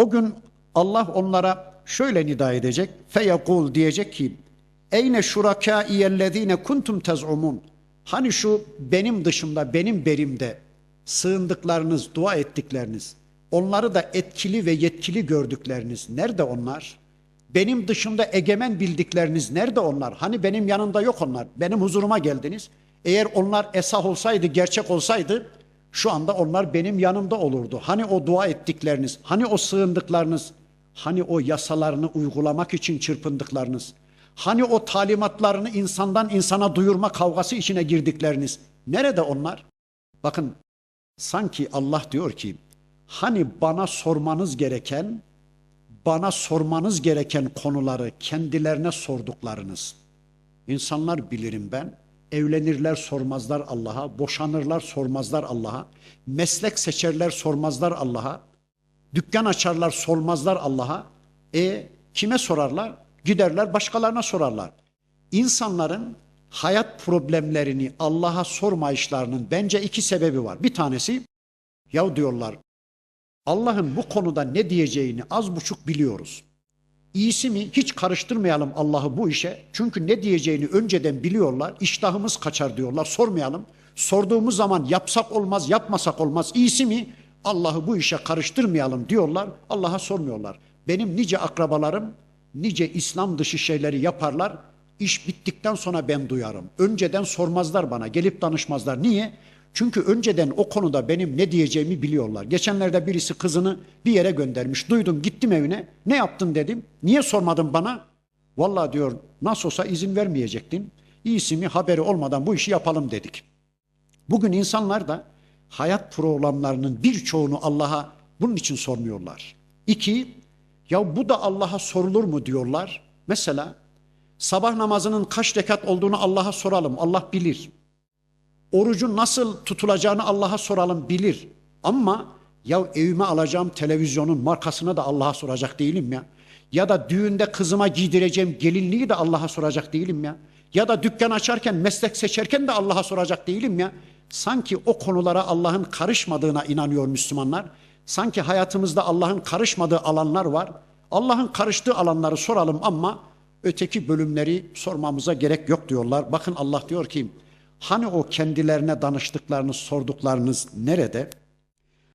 O gün Allah onlara şöyle nida edecek. Feyekul diyecek ki Eyne şurakâiyellezîne kuntum tez'umun. Hani şu benim dışımda, benim berimde sığındıklarınız, dua ettikleriniz, onları da etkili ve yetkili gördükleriniz nerede onlar? Benim dışımda egemen bildikleriniz nerede onlar? Hani benim yanımda yok onlar. Benim huzuruma geldiniz. Eğer onlar esah olsaydı, gerçek olsaydı şu anda onlar benim yanımda olurdu. Hani o dua ettikleriniz, hani o sığındıklarınız, hani o yasalarını uygulamak için çırpındıklarınız, hani o talimatlarını insandan insana duyurma kavgası içine girdikleriniz. Nerede onlar? Bakın sanki Allah diyor ki hani bana sormanız gereken bana sormanız gereken konuları kendilerine sorduklarınız. İnsanlar bilirim ben. Evlenirler sormazlar Allah'a, boşanırlar sormazlar Allah'a, meslek seçerler sormazlar Allah'a, dükkan açarlar sormazlar Allah'a. E kime sorarlar? Giderler başkalarına sorarlar. İnsanların hayat problemlerini Allah'a sormayışlarının bence iki sebebi var. Bir tanesi ya diyorlar Allah'ın bu konuda ne diyeceğini az buçuk biliyoruz. İyisi mi hiç karıştırmayalım Allah'ı bu işe. Çünkü ne diyeceğini önceden biliyorlar. İştahımız kaçar diyorlar. Sormayalım. Sorduğumuz zaman yapsak olmaz, yapmasak olmaz. İyisi mi Allah'ı bu işe karıştırmayalım diyorlar. Allah'a sormuyorlar. Benim nice akrabalarım nice İslam dışı şeyleri yaparlar. İş bittikten sonra ben duyarım. Önceden sormazlar bana, gelip danışmazlar. Niye? Çünkü önceden o konuda benim ne diyeceğimi biliyorlar. Geçenlerde birisi kızını bir yere göndermiş. Duydum gittim evine. Ne yaptın dedim. Niye sormadın bana? Vallahi diyor nasıl olsa izin vermeyecektin. İyisi mi haberi olmadan bu işi yapalım dedik. Bugün insanlar da hayat programlarının birçoğunu Allah'a bunun için sormuyorlar. İki, ya bu da Allah'a sorulur mu diyorlar. Mesela sabah namazının kaç rekat olduğunu Allah'a soralım. Allah bilir. Orucun nasıl tutulacağını Allah'a soralım bilir. Ama ya evime alacağım televizyonun markasını da Allah'a soracak değilim ya. Ya da düğünde kızıma giydireceğim gelinliği de Allah'a soracak değilim ya. Ya da dükkan açarken, meslek seçerken de Allah'a soracak değilim ya. Sanki o konulara Allah'ın karışmadığına inanıyor Müslümanlar. Sanki hayatımızda Allah'ın karışmadığı alanlar var. Allah'ın karıştığı alanları soralım ama öteki bölümleri sormamıza gerek yok diyorlar. Bakın Allah diyor ki Hani o kendilerine danıştıklarınız, sorduklarınız nerede?